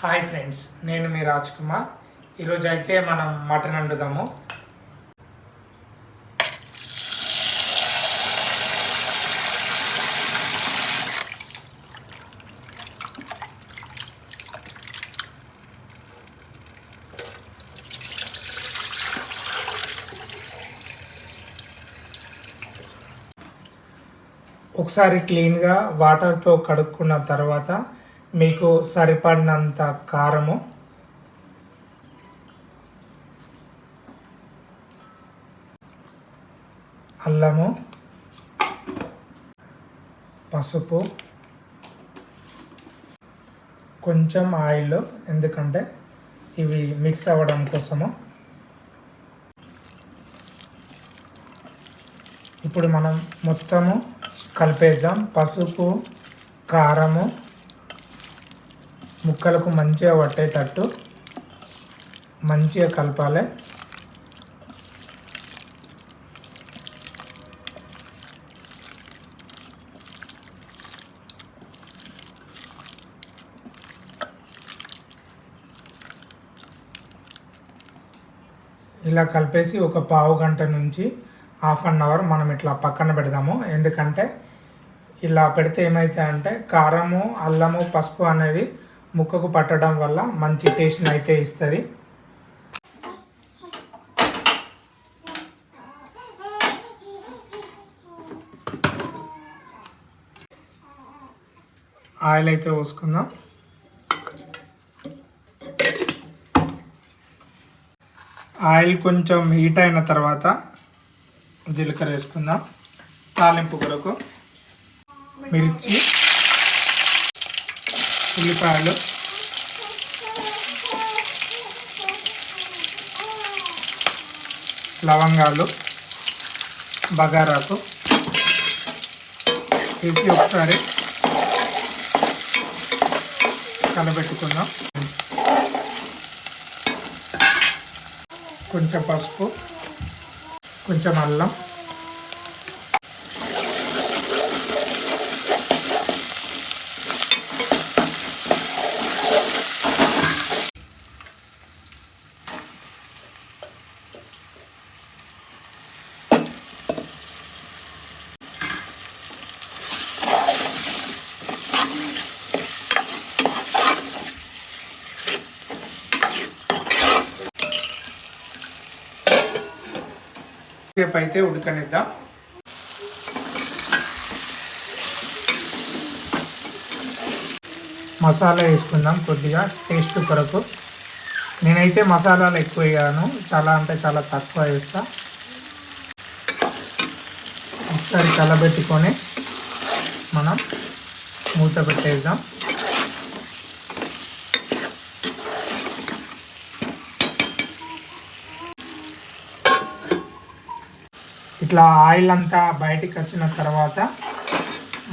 Hi friends నేను మీ రాజ్ కుమార్. ఈరోజు అయితే మనం మటన్ వండుదాము. ఒకసారి క్లీన్గా వాటర్తో కడుక్కున్న తర్వాత మీకు సరిపడినంత కారము. అల్లము. పసుపు. కొంచెం ఆయిల్ ఎందుకంటే ఇవి మిక్స్ అవ్వడం కోసము. ఇప్పుడు మనం మొత్తము కలిపేద్దాం. పసుపు కారము ముక్కలకు మంచిగా పట్టేటట్టు మంచిగా కలపాలి. ఇలా కలిపేసి ఒక పావు గంట నుంచి హాఫ్ అన్ అవర్ మనం ఇట్లా పక్కన పెడదాము. ఎందుకంటే ఇలా పెడితే ఏమవుతాయంటే అంటే కారము అల్లము పసుపు అనేది ముక్కకు పట్టడం వల్ల మంచి టేస్ట్ని అయితే ఇస్తుంది. ఆయిల్ అయితే పోసుకుందాం. ఆయిల్ కొంచెం హీట్ అయిన తర్వాత జీలకర్ర వేసుకుందాం. తాలింపు కొరకు. మిర్చి. ఉల్లిపాయలు. లవంగాలు బగారాకు. వేసి ఒకసారి కలబెట్టుకుందాం. కొంచెం పసుపు కొంచెం అల్లం. సేపు అయితే ఉడకనిద్దాం. మసాలా వేసుకుందాం కొద్దిగా టేస్ట్ కొరకు. నేనైతే మసాలాలు ఎక్కువ వేయను చాలా అంటే చాలా తక్కువ వేస్తా. ఒకసారి కలబెట్టుకొని మనం మూత పెట్టేద్దాం. ఇట్లా ఆయిల్ అంతా బయటికి వచ్చిన తర్వాత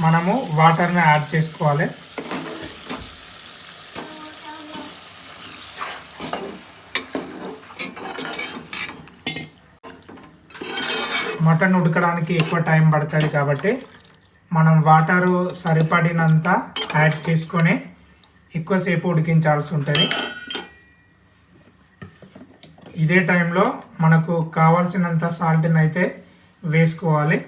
మనము వాటర్ని యాడ్ చేసుకోవాలి. మటన్ ఉడకడానికి ఎక్కువ టైం పడుతుంది కాబట్టి మనం వాటరు సరిపడినంత యాడ్ చేసుకొని ఎక్కువసేపు ఉడికించాల్సి ఉంటుంది. ఇదే టైంలో మనకు కావాల్సినంత సాల్ట్ని అయితే వేసుకోవాలి.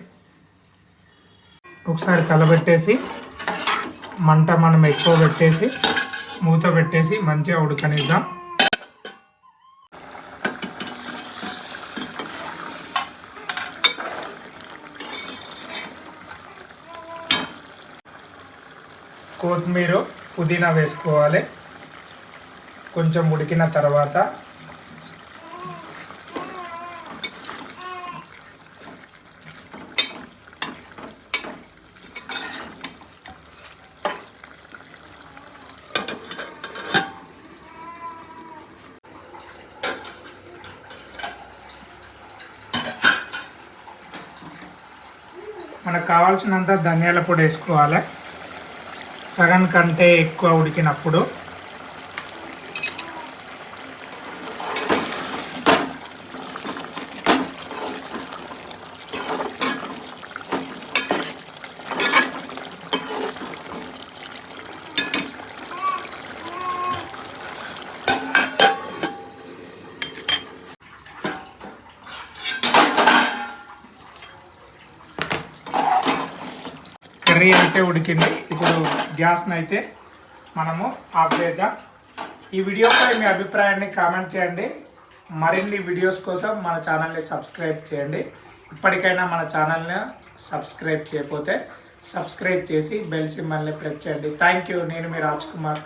ఒకసారి కలబెట్టేసి మంట మనం ఎక్కువ పెట్టేసి మూత పెట్టేసి మంచిగా ఉడకనిద్దాం. కొత్తిమీర పుదీనా వేసుకోవాలి. కొంచెం ఉడికిన తర్వాత మనకు కావాల్సినంత ధనియాల పొడి వేసుకోవాలి. సగం కంటే ఎక్కువ ఉడికినప్పుడు కర్రీ అయితే ఉడికింది. ఇప్పుడు గ్యాస్ని అయితే మనము ఆఫ్ చేద్దాం. ఈ వీడియోపై మీ అభిప్రాయాన్ని కామెంట్ చేయండి. మరిన్ని వీడియోస్ కోసం మన ఛానల్ని సబ్స్క్రైబ్ చేయండి. ఇప్పటికైనా మన ఛానల్ని సబ్స్క్రైబ్ చేయకపోతే సబ్స్క్రైబ్ చేసి బెల్ సింబల్ని ప్రెస్ చేయండి. Thank you. నేను మీ రాజ్ కుమార్.